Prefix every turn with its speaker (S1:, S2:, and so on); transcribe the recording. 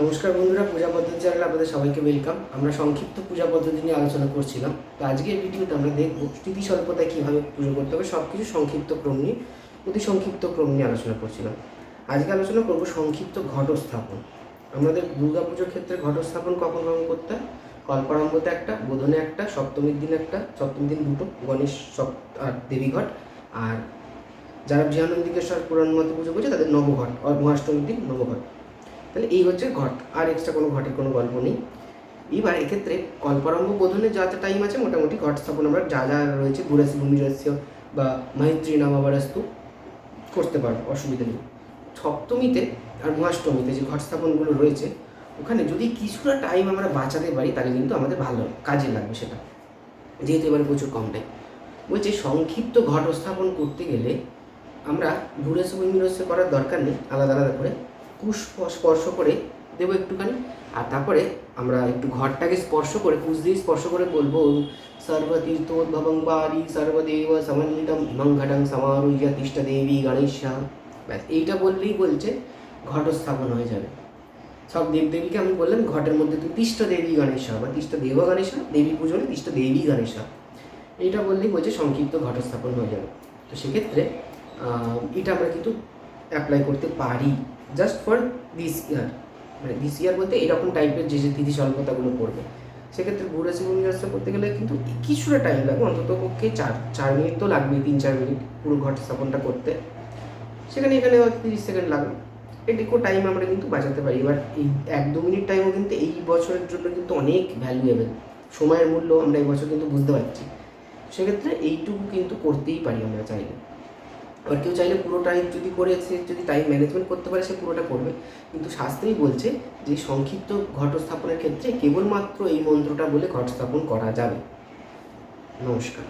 S1: নমস্কার বন্ধুরা, পূজা পদ্ধতি চ্যানেলে আপনাদের সবাইকে ওয়েলকাম আমরা সংক্ষিপ্ত পূজা পদ্ধতি নিয়ে আলোচনা করছিলাম। তো আজকের ভিডিওতে আমরা দেখব স্থিতি স্বল্পতায় কীভাবে পুজো করতে হবে সব কিছু সংক্ষিপ্ত ক্রম নিয়ে, অতি সংক্ষিপ্ত ক্রম নিয়ে আলোচনা করছিলাম। আজকে আলোচনা করব সংক্ষিপ্ত ঘটস্থাপন। আমাদের দুর্গা পুজোর ক্ষেত্রে ঘটস্থাপন কখন কখন করতে হয়? কল্পারম্ভতে একটা, বোধনে একটা, সপ্তমীর দিন একটা, সপ্তমীর দিন দুটো, গণেশ আর দেবীঘট। আর যারা জিয়ানন্দিকেশ্বর পুরাণ মতে পুজো করছে, তাদের নবঘট আর মহাষ্টমীর দিন নবঘট। তাহলে এই হচ্ছে ঘট, আর এক্সট্রা কোনো ঘটের কোনো গল্প নেই। এবার এক্ষেত্রে কল্পারম্ভ বোধনের যা যা টাইম আছে, মোটামুটি ঘট স্থাপন আমরা যা যা রয়েছে গুরাসি ভূমিরস্য বা মৈত্রী নামাবারাস্তু করতে পারব, অসুবিধা নেই। সপ্তমীতে আর মহাষ্টমীতে যে ঘট স্থাপনগুলো রয়েছে, ওখানে যদি কিছুটা টাইম আমরা বাঁচাতে পারি, তাহলে কিন্তু আমাদের ভালো, কাজে লাগবে সেটা। যেহেতু এবারে প্রচুর কম টাইম বলছে সংক্ষিপ্ত ঘট স্থাপন করতে গেলে আমরা ঘুরেছে ভূমিরস্য করার দরকার নেই, আলাদা আলাদা করে। কুশ স্পর্শ করে দেবো একটুখানি। আর তারপরে আমরা একটু ঘরটাকে স্পর্শ করে, কুশ দিয়ে স্পর্শ করে বলব সর্বতীর্থোদ্ভবং বাড়ি সর্বদেব সমন্বিতম ইমং ঘটং সমারুহ্য তিষ্ঠ দেবী গণেশা ব্যাস, এইটা বললেই বলছে ঘট স্থাপন হয়ে যাবে। সব দেবদেবীকে আমি বললাম, ঘটের মধ্যে তুই তিষ্ঠ দেবী গণেশা বা তিষ্ঠ দেব গণেশা দেবী পুজোরে তিষ্ঠ দেবী গণেশা এইটা বললেই বলছে, সংক্ষিপ্ত ঘট স্থাপন হয়ে যাবে। তো সেক্ষেত্রে এটা আমরা কিন্তু অ্যাপ্লাই করতে পারি জাস্ট ফর দিস ইয়ার মানে দিস ইয়ার বলতে এরকম টাইপের যে যে তিথি স্বল্পতাগুলো পড়বে সেক্ষেত্রে বুড়াসি ভূমিরস্য করতে গেলে কিন্তু কিছুটা টাইম লাগবে, অন্তত পক্ষে চার চার মিনিট তো লাগবেই, তিন, চার মিনিট পুরো ঘট স্থাপনটা করতে। সেখানে এখানে তিরিশ সেকেন্ড লাগবে। এটুকু টাইম আমরা কিন্তু বাঁচাতে পারি। এবার এই এক, দু মিনিট টাইমও কিন্তু এই বছরের জন্য কিন্তু অনেক ভ্যালুয়েবল সময়ের মূল্য আমরা এই বছর কিন্তু বুঝতে পারছি। সেক্ষেত্রে এইটুকু কিন্তু করতেই পারি আমরা চাইলে। আবার কেউ চাইলে পুরোটাই যদি করে সে যদি টাইম ম্যানেজমেন্ট করতে পারে, সে পুরোটা করবে। কিন্তু শাস্ত্রেই বলছে যে সংক্ষিপ্ত ঘট স্থাপনের ক্ষেত্রে কেবলমাত্র এই মন্ত্রটা বলে ঘট স্থাপন করা যাবে। নমস্কার।